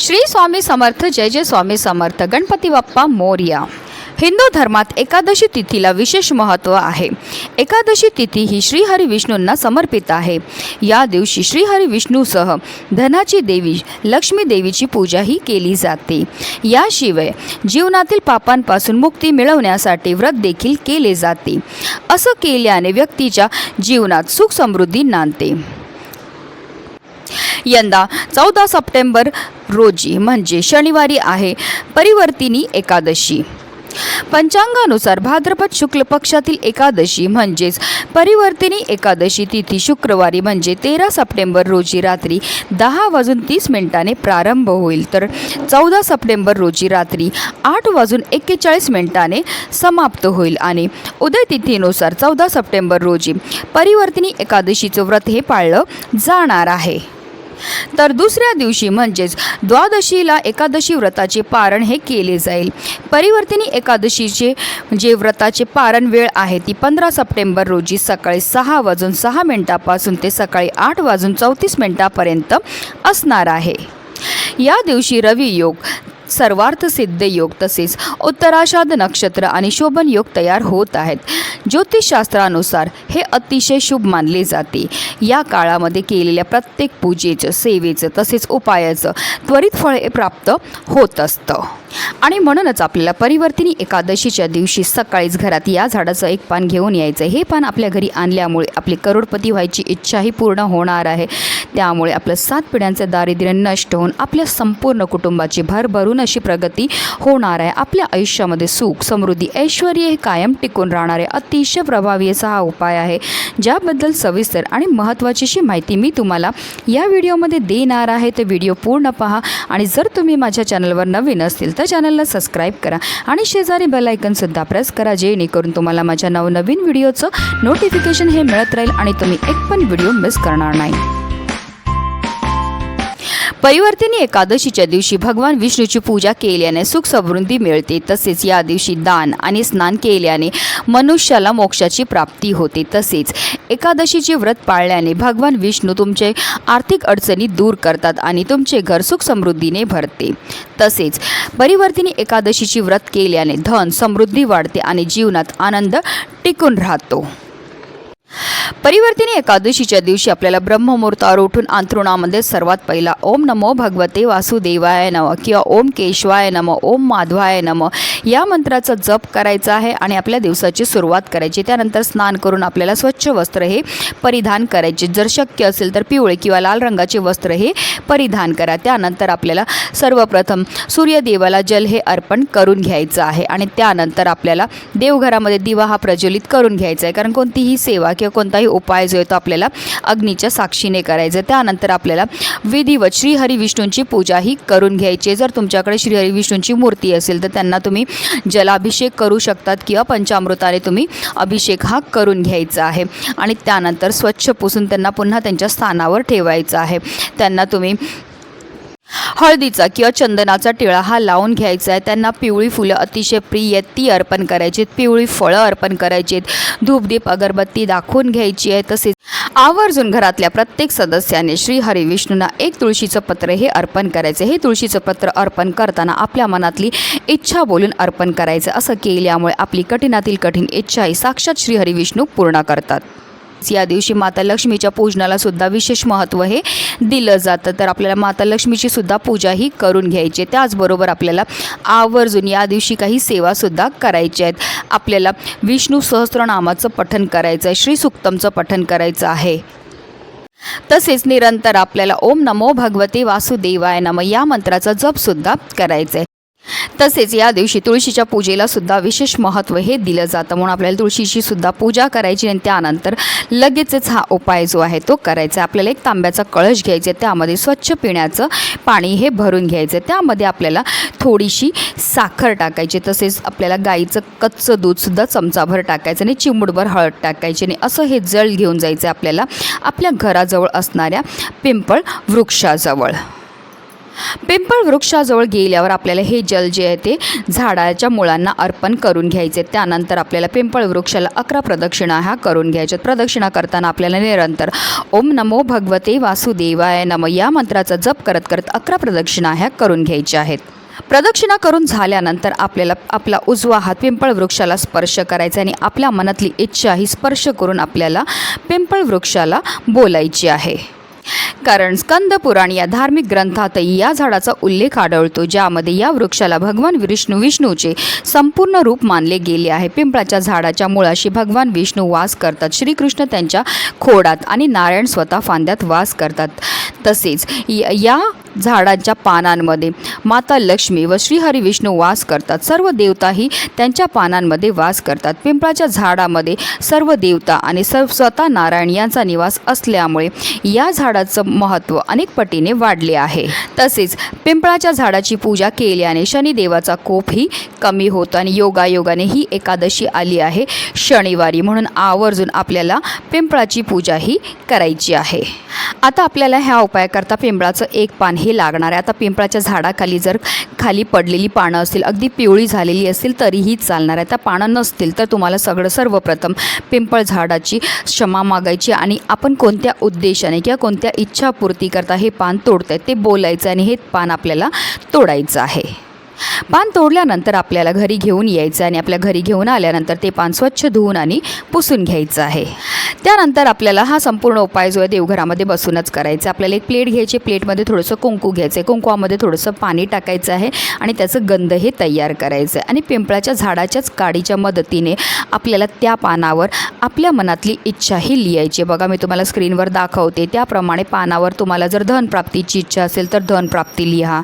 श्री स्वामी समर्थ जय जय स्वामी समर्थ गणपती बाप्पा मोर्या. हिंदू धर्मात एकादशी तिथीला विशेष महत्त्व आहे. एकादशी तिथी ही श्रीहरी विष्णूंना समर्पित आहे. या दिवशी श्रीहरी विष्णूसह धनाची देवी लक्ष्मी देवीची पूजाही केली जाते. याशिवाय जीवनातील पापांपासून मुक्ती मिळवण्यासाठी व्रत देखील केले जाते. असं केल्याने व्यक्तीच्या जीवनात सुख समृद्धी नांदते. यंदा चौदा सप्टेंबर रोजी म्हणजे शनिवारी आहे परिवर्तिनी एकादशी. पंचांगानुसार भाद्रपद शुक्ल पक्षातील एकादशी म्हणजेच परिवर्तिनी एकादशी तिथी शुक्रवारी म्हणजे तेरा सप्टेंबर रोजी रात्री दहा वाजून तीस मिनिटाने प्रारंभ होईल. तर चौदा सप्टेंबर रोजी रात्री आठ वाजून एक्केचाळीस मिनिटाने समाप्त होईल आणि उदय तिथीनुसार चौदा सप्टेंबर रोजी परिवर्तिनी एकादशीचं व्रत हे पाळलं जाणार आहे. तर दुसऱ्या दिवशी म्हणजेच द्वादशीला एकादशी व्रताचे पारण हे केले जाईल. परिवर्तिनी एकादशीचे जे व्रताचे पारण वेळ आहे ती पंधरा सप्टेंबर रोजी सकाळी सहा वाजून सहा मिनिटापासून ते सकाळी आठ वाजून चौतीस मिनिटापर्यंत असणार आहे. या दिवशी रवियोग सर्वार्थ सिद्ध योग तसेच उत्तराषाढ नक्षत्र आणि शोभन योग तयार होत आहेत. ज्योतिषशास्त्रानुसार हे अतिशय शुभ मानले जाते. या काळामध्ये केलेल्या प्रत्येक पूजेचं सेवेचं तसेच उपायाचं त्वरित फळ प्राप्त होत असतं. आणि म्हणूनच आपल्याला परिवर्तिनी एकादशीच्या दिवशी सकाळीच घरात या झाडाचं एक पान घेऊन यायचं. हे पान आपल्या घरी आणल्यामुळे आपली करोडपती व्हायची इच्छाही पूर्ण होणार आहे. त्यामुळे आपलं सात पिढ्यांचं दारिद्र्य नष्ट होऊन आपल्या संपूर्ण कुटुंबाची भरभरून अशी प्रगती होणार आहे. आपल्या आयुष्यामध्ये सुख समृद्धी ऐश्वर हे कायम टिकून राहणारे अतिशय प्रभावी असा हा उपाय आहे. ज्याबद्दल सविस्तर आणि महत्त्वाचीशी माहिती मी तुम्हाला या व्हिडिओमध्ये देणार आहे. तर व्हिडिओ पूर्ण पहा आणि जर तुम्ही माझ्या चॅनलवर नवीन असतील तर चॅनलला सबस्क्राईब करा आणि शेजारी बेलायकनसुद्धा प्रेस करा जेणेकरून तुम्हाला माझ्या नवनवीन व्हिडिओचं नोटिफिकेशन हे मिळत राहील आणि तुम्ही एक पण व्हिडिओ मिस करणार नाही. परिवर्तनी एकादशीच्या दिवशी भगवान विष्णूची पूजा केल्याने सुख समृद्धी मिळते. तसेच या दिवशी दान आणि स्नान केल्याने मनुष्याला मोक्षाची प्राप्ती होते. तसेच एकादशीचे व्रत पाळल्याने भगवान विष्णू तुमचे आर्थिक अडचणी दूर करतात आणि तुमचे घर सुख समृद्धीने भरते. तसेच परिवर्तनी एकादशीची व्रत केल्याने धन समृद्धी वाढते आणि जीवनात आनंद टिकून राहतो. परिवर्तिनी एकादशीच्या दिवशी आपल्याला ब्रह्ममुहूर्तावर उठून अंथरुणामध्ये सर्वात पहिला. ओम नमो भगवते वासुदेवाय नम किंवा ओम केशवाय नम ओम माधवाय नम. या मंत्राचा जप करायचा आहे आणि आपल्या दिवसाची सुरुवात करायची. त्यानंतर स्नान करून आपल्याला स्वच्छ वस्त्र हे परिधान करायचे. जर शक्य असेल तर पिवळे किंवा लाल रंगाचे वस्त्र हे परिधान करा. त्यानंतर आपल्याला सर्वप्रथम सूर्यदेवाला जल हे अर्पण करून घ्यायचं आहे आणि त्यानंतर आपल्याला देवघरामध्ये दिवा हा प्रज्वलित करून घ्यायचा आहे. कारण कोणतीही सेवा किंवा कोणताही उपाय जो आहे तो आपल्याला अग्नीच्या साक्षीने करायचा त्यानंतर आपल्याला विधिवत श्रीहरी विष्णूंची पूजा ही करून घ्यायची आहे. जर तुमच्याकडे श्रीहरी विष्णूंची मूर्ती असेल तर त्यांना तुम्ही जलाभिषेक करू शकतात किंवा पंचामृताने तुम्ही अभिषेक हा करून घ्यायचा आहे. आणि त्यानंतर स्वच्छ पुसून त्यांना पुन्हा त्यांच्या स्थानावर ठेवायचं आहे. त्यांना तुम्ही हळदीचा किंवा चंदनाचा टिळा हा लावून घ्यायचा आहे. त्यांना पिवळी फुलं अतिशय प्रिय आहेत. ती अर्पण करायची आहेत. पिवळी फळं अर्पण करायची आहेत. धूपदीप अगरबत्ती दाखवून घ्यायची आहे तसेच आवर्जून घरातल्या प्रत्येक सदस्याने श्री हरिविष्णूंना एक तुळशीचं पत्र हे अर्पण करायचं हे तुळशीचं पत्र अर्पण करताना आपल्या मनातली इच्छा बोलून अर्पण करायचं. असं केल्यामुळे आपली कठीणातील कठीण इच्छाही साक्षात श्री हरिविष्णू पूर्ण करतात. या दिवशी माता लक्ष्मीच्या पूजनाला सुद्धा विशेष महत्त्व हे दिलं जातं. तर आपल्याला माता लक्ष्मीची सुद्धा पूजा ही करून घ्यायची आहे. त्याचबरोबर आपल्याला आवर्जून या दिवशी काही सेवासुद्धा करायच्या आहेत. आपल्याला विष्णू सहस्रनामाचं पठन करायचं आहे. श्री सुक्तमचं पठन करायचं आहे. तसेच निरंतर आपल्याला ओम नमो भगवते वासुदेवाय नम या मंत्राचा जपसुद्धा करायचा आहे तसेच या दिवशी तुळशीच्या पूजेला सुद्धा विशेष महत्त्व हे दिलं जातं. म्हणून आपल्याला तुळशीची सुद्धा पूजा करायची आणि त्यानंतर लगेचच हा उपाय जो आहे तो करायचा आहे. आपल्याला एक तांब्याचा कळश घ्यायचा आहे. त्यामध्ये स्वच्छ पिण्याचं पाणी हे भरून घ्यायचं आहे. त्यामध्ये आपल्याला थोडीशी साखर टाकायची तसेच आपल्याला गाईचं कच्चं दूधसुद्धा चमचाभर टाकायचं आणि चिमूटभर हळद टाकायची आणि असं हे जळ घेऊन जायचं आहे आपल्याला आपल्या घराजवळ असणाऱ्या पिंपळ वृक्षाजवळ. पिंपळ वृक्षाजवळ गेल्यावर आपल्याला हे जल जे आहे ते झाडाच्या मुळांना अर्पण करून घ्यायचे. त्यानंतर आपल्याला पिंपळ वृक्षाला अकरा प्रदक्षिणा ह्या करून घ्यायच्यात प्रदक्षिणा करताना आपल्याला निरंतर ओम नमो भगवते वासुदेवाय नम या मंत्राचा जप करत करत अकरा प्रदक्षिणा ह्या करून घ्यायच्या आहेत. प्रदक्षिणा करून झाल्यानंतर आपल्याला आपला उजवा हात पिंपळ वृक्षाला स्पर्श करायचा आणि आपल्या मनातली इच्छा ही स्पर्श करून आपल्याला पिंपळ वृक्षाला बोलायची आहे. कारण स्कंद पुराण या धार्मिक ग्रंथातही या झाडाचा उल्लेख आढळतो ज्यामध्ये या वृक्षाला भगवान विष्णू विष्णूचे संपूर्ण रूप मानले गेले आहे. पिंपळाच्या झाडाच्या मुळाशी भगवान विष्णू वास करतात. श्रीकृष्ण त्यांच्या खोडात आणि नारायण स्वतः फांद्यात वास करतात. तसेच या झाडांच्या पानांमध्ये. माता लक्ष्मी व श्रीहरी विष्णू वास करतात. सर्व देवताही त्यांच्या पानांमध्ये वास करतात. पिंपळाच्या झाडामध्ये सर्व देवता आणि सर्व स्वतः नारायण यांचा निवास असल्यामुळे या झाडाचं महत्त्व अनेक पटीने वाढले आहे. तसेच पिंपळाच्या झाडाची पूजा केल्याने शनिदेवाचा कोपही कमी होतो आणि योगायोगाने ही एकादशी आली आहे. शनिवारी म्हणून आवर्जून आपल्याला पिंपळाची पूजाही करायची आहे. आता आपल्याला ह्या उपायाकरता पिंपळाचं एक पान हे लागणार आहे. आता पिंपळाच्या झाडाखाली जर खाली पडलेली पानं असतील अगदी पिवळी झालेली असतील तरीही चालणार आहे. त्या पानं नसतील तर तुम्हाला सगळं सर्वप्रथम पिंपळ झाडाची क्षमा मागायची आणि आपण कोणत्या उद्देशाने किंवा कोणत्या इच्छापूर्ती करता हे पान तोडतंय ते बोलायचं आणि हे पान आपल्याला तोडायचं आहे. पान तोडल्यानंतर आपल्याला घरी घेऊन यायचं आणि आपल्या घरी घेऊन आल्यानंतर ते पान स्वच्छ धुवून आणि पुसून घ्यायचं आहे. त्यानंतर आपल्याला हा संपूर्ण उपाय जो आहे देवघरामध्ये बसूनच करायचा आपल्याला एक प्लेट घ्यायची प्लेटमध्ये थोडंसं कुंकू घ्यायचं आहे. कुंकवामध्ये थोडंसं पाणी टाकायचं आहे आणि त्याचं गंध हे तयार करायचं आहे. आणि पिंपळाच्या झाडाच्याच काडीच्या मदतीने आपल्याला त्या पानावर आपल्या मनातली इच्छा ही लिहायची बघा मी तुम्हाला स्क्रीनवर दाखवते. त्याप्रमाणे पानावर तुम्हाला जर धनप्राप्तीची इच्छा असेल तर धनप्राप्ती लिहा.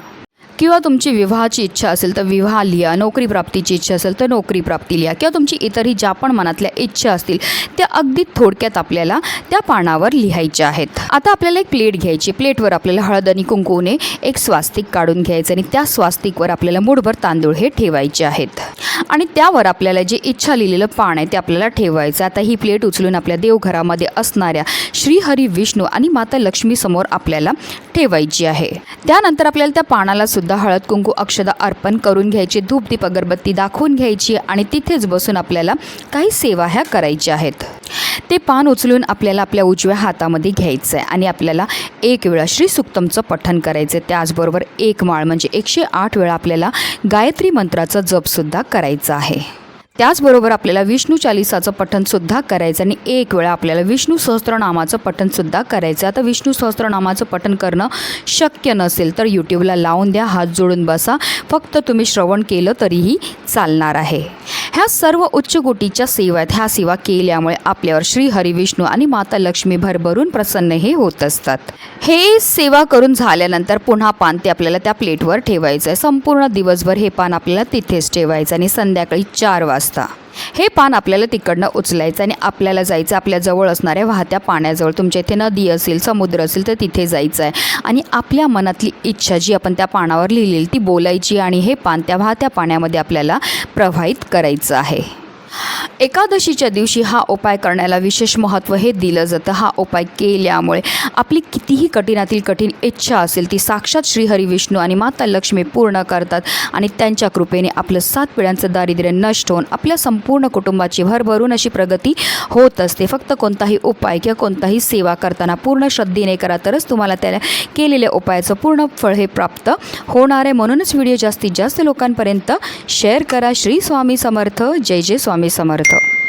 किंवा तुमची विवाहाची इच्छा असेल तर विवाह लिहा नोकरी प्राप्तीची इच्छा असेल तर नोकरी प्राप्ती लिहा किंवा तुमची इतरही ज्या पण मनातल्या इच्छा असतील त्या अगदी थोडक्यात आपल्याला त्या पानावर लिहायच्या आहेत. आता आपल्याला एक प्लेट घ्यायची प्लेटवर आपल्याला हळद आणि कुंकूने एक स्वास्तिक काढून घ्यायचं आणि त्या स्वास्तिकवर आपल्याला मूठभर तांदूळ हे ठेवायचे आहेत. आणि त्यावर आपल्याला जे इच्छा लिहिलेलं पान आहे ते आपल्याला ठेवायचं. आता ही प्लेट उचलून आपल्या देवघरामध्ये असणाऱ्या श्रीहरी विष्णू आणि माता लक्ष्मीसमोर आपल्याला ठेवायची आहे. त्यानंतर आपल्याला त्या पानाला सुद्धा हळद कुंकू अक्षदा अर्पण करून घ्यायची धूप दीप अगरबत्ती दाखवून घ्यायची आणि तिथेच बसून आपल्याला काही सेवा ह्या करायच्या आहेत. ते पान उचलून आपल्याला आपल्या उजव्या हातामध्ये घ्यायचं आहे आणि आपल्याला एक वेळा श्री सुक्तमचं पठण करायचं आहे त्याचबरोबर एक माळ म्हणजे एकशे आठ वेळा आपल्याला गायत्री मंत्राचा जपसुद्धा करायचा आहे. त्याचबरोबर आपल्याला विष्णू चालिसाचं पठणसुद्धा करायचं आणि एक वेळा आपल्याला विष्णू सहस्त्रनामाचं पठणसुद्धा करायचं. आता विष्णू सहस्त्रनामाचं पठण करणं शक्य नसेल तर यूट्यूबला लावून द्या हात जोडून बसा. फक्त तुम्ही श्रवण केलं तरीही चालणार आहे. ह्या सर्व उच्च कोटीच्या सेवा आहेत. ह्या सेवा केल्यामुळे आपल्यावर श्री हरिविष्णू आणि माता लक्ष्मी भरभरून प्रसन्न हे होत असतात. हे सेवा करून झाल्यानंतर पुन्हा पान ते आपल्याला त्या प्लेटवर ठेवायचं आहे संपूर्ण दिवसभर हे पान आपल्याला तिथेच ठेवायचं आणि संध्याकाळी चार वाजता. हे पान आपल्याला तिकडनं उचलायचं आणि आपल्याला जायचं आपल्या जवळ असणाऱ्या वाहत्या पाण्याजवळ. तुमच्या इथे नदी असेल समुद्र असेल तर तिथे जायचं आहे. आणि आपल्या मनातली इच्छा जी आपण त्या पानावर लिहिलेली ती बोलायची आणि हे पान त्या वाहत्या पाण्यामध्ये आपल्याला प्रवाहित करायचं आहे. एकादशीच्या दिवशी हा उपाय करण्याला विशेष महत्त्व हे दिलं जातं. हा उपाय केल्यामुळे आपली कितीही कठीणातील कठीण इच्छा असेल ती साक्षात श्रीहरी विष्णू आणि माता लक्ष्मी पूर्ण करतात आणि त्यांच्या कृपेने आपलं सात पिढ्यांचं दारिद्र्य नष्ट होऊन आपल्या संपूर्ण कुटुंबाची भरभरून अशी प्रगती होत असते. फक्त कोणताही उपाय किंवा कोणताही सेवा करताना पूर्ण श्रद्धेने करा तरच तुम्हाला त्या केलेल्या उपायाचं पूर्ण फळ हे प्राप्त होणार आहे. म्हणूनच व्हिडिओ जास्तीत जास्त लोकांपर्यंत शेअर करा. श्री स्वामी समर्थ. जय जय स्वामी समर्थ